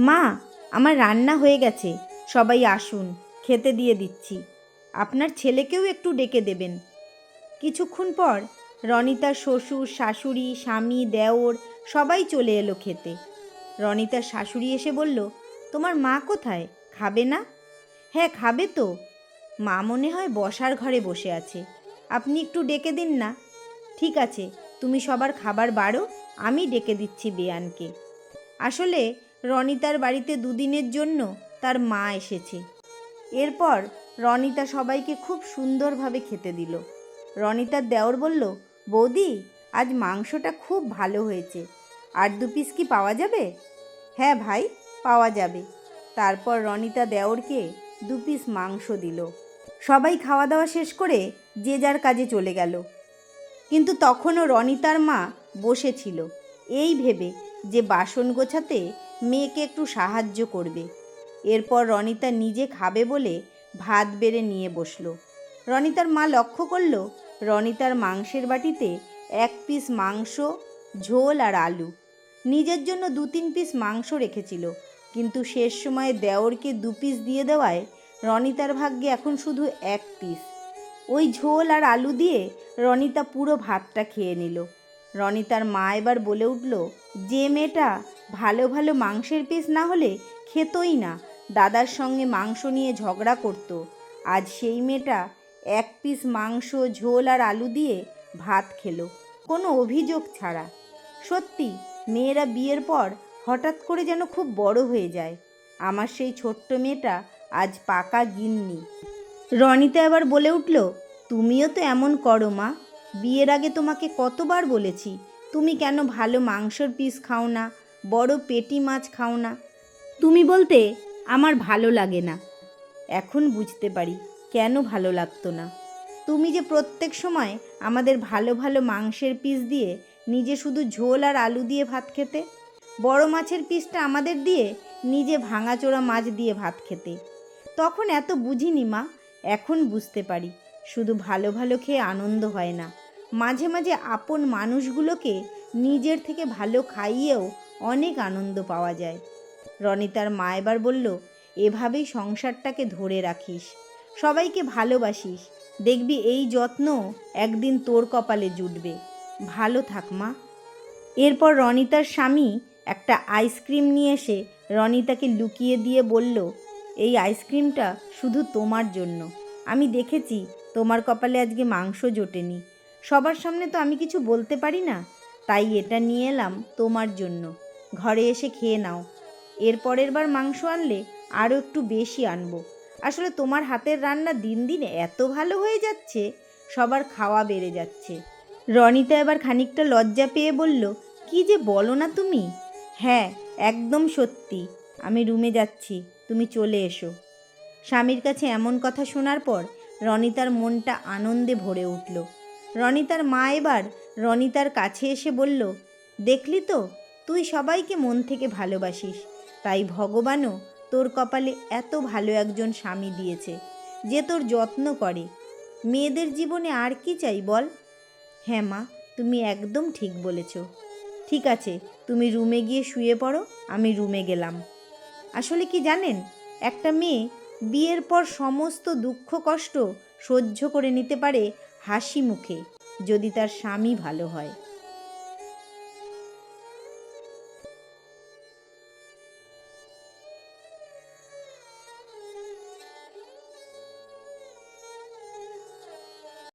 মা, আমার রান্না হয়ে গেছে। সবাই আসুন, খেতে দিয়ে দিচ্ছি। আপনার ছেলেকেও একটু ডেকে দেবেন। কিছুক্ষণ পর রনিতার শ্বশুর, শাশুড়ি, স্বামী, দেওর সবাই চলে এলো খেতে। রনিতার শাশুড়ি এসে বলল, তোমার মা কোথায়? খাবে না? হ্যাঁ খাবে তো। মা মনে হয় বসার ঘরে বসে আছে। আপনি একটু ডেকে দিন না। ঠিক আছে, তুমি সবার খাবার বাড়ো, আমি ডেকে দিচ্ছি বেয়ানকে। আসলে রনিতার বাড়িতে দুদিনের জন্য তার মা এসেছে। এরপর রনিতা সবাইকে খুব সুন্দরভাবে খেতে দিল। রনিতার দেওর বলল, বৌদি, আজ মাংসটা খুব ভালো হয়েছে। আর দু পিস কি পাওয়া যাবে? হ্যাঁ ভাই, পাওয়া যাবে। তারপর রনিতা দেওরকে দু পিস মাংস দিল। সবাই খাওয়া দাওয়া শেষ করে যে যার কাজে চলে গেল। কিন্তু তখনও রনিতার মা বসেছিল এই ভেবে যে বাসন গোছাতে মেয়েকে একটু সাহায্য করবে। এরপর রনিতা নিজে খাবে বলে ভাত বেড়ে নিয়ে বসল। রনিতার মা লক্ষ্য করল, রনিতার মাংসের বাটিতে এক পিস মাংস, ঝোল আর আলু। নিজের জন্য দু তিন পিস মাংস রেখেছিল, কিন্তু শেষ সময়ে দেওরকে দু পিস দিয়ে দেওয়ায় রনিতার ভাগ্যে এখন শুধু এক পিস। ওই ঝোল আর আলু দিয়ে রনিতা পুরো ভাতটা খেয়ে নিল। রনিতার মা এবার বলে উঠল, যে মেয়েটা ভালো ভালো মাংসের পিস না হলে খেতই না। দাদার সঙ্গে মাংস নিয়ে ঝগড়া করতো। আজ সেই মেয়েটা এক পিস মাংস, ঝোল আর আলু দিয়ে ভাত খেলো। কোনো অভিযোগ ছাড়া। সত্যি, মেয়েরা বিয়ের পর হঠাৎ করে যেন খুব বড় হয়ে যায়। আমার সেই ছোট্ট মেয়েটা আজ পাকা গিন্নি। রনিতা এবার বলে উঠল, তুমিও তো এমন করো মা। বিয়ের আগে তোমাকে কতবার বলেছি, তুমি কেন ভালো মাংসর পিস খাও না? বড় পেটি মাছ খাও না। তুমি বলতে, আমার ভালো লাগে না। এখন বুঝতে পারি, কেন ভালো লাগতো না। তুমি যে প্রত্যেক সময় আমাদের ভালো ভালো মাংসের পিস দিয়ে নিজে শুধু ঝোল আর আলু দিয়ে ভাত খেতে, বড় মাছের পিসটা আমাদের দিয়ে নিজে ভাঙাচোরা মাছ দিয়ে ভাত খেতে, তখন এত বুঝিনি মা। এখন বুঝতে পারি, শুধু ভালো ভালো খেয়ে আনন্দ হয় না। মাঝে মাঝে আপন মানুষগুলোকে নিজের থেকে ভালো খাইয়েও অনেক আনন্দ পাওয়া যায়। রনিতার মা এবার বলল, এভাবেই সংসারটাকে ধরে রাখিস। সবাইকে ভালোবাসিস। দেখবি এই যত্ন একদিন তোর কপালে জুটবে। ভালো থাক মা। এরপর রনিতার স্বামী একটা আইসক্রিম নিয়ে এসে রনিতাকে লুকিয়ে দিয়ে বলল, এই আইসক্রিমটা শুধু তোমার জন্য। আমি দেখেছি তোমার কপালে আজকে মাংস জোটেনি। সবার সামনে তো আমি কিছু বলতে পারি না। তাই এটা নিয়ে এলাম তোমার জন্য। ঘরে এসে খেয়ে নাও। এর পরের বার মাংস আনলে আরও একটু বেশি আনব। আসলে তোমার হাতের রান্না দিন দিন এত ভালো হয়ে যাচ্ছে, সবার খাওয়া বেড়ে যাচ্ছে। রনিতা এবার খানিকটা লজ্জা পেয়ে বলল, কি যে বলো না তুমি? হ্যাঁ একদম সত্যি। আমি রুমে যাচ্ছি, তুমি চলে এসো। স্বামীর কাছে এমন কথা শোনার পর রনিতার মনটা আনন্দে ভরে উঠল। রনিতার মা এবার রনিতার কাছে এসে বলল, দেখলি তো তুই সবাইকে মন থেকে ভালোবাসিস। তাই ভগবানও তোর কপালে এত ভালো একজন স্বামী দিয়েছে যে তোর যত্ন করে। মেয়েদের জীবনে আর কি চাই বল? হ্যাঁ মা, তুমি একদম ঠিক বলেছ। ঠিক আছে, তুমি রুমে গিয়ে শুয়ে পড়ো, আমি রুমে গেলাম। আসলে কি জানেন, একটা মেয়ে বিয়ের পর সমস্ত দুঃখ কষ্ট সহ্য করে নিতে পারে হাসি মুখে, যদি তার স্বামী ভালো হয়।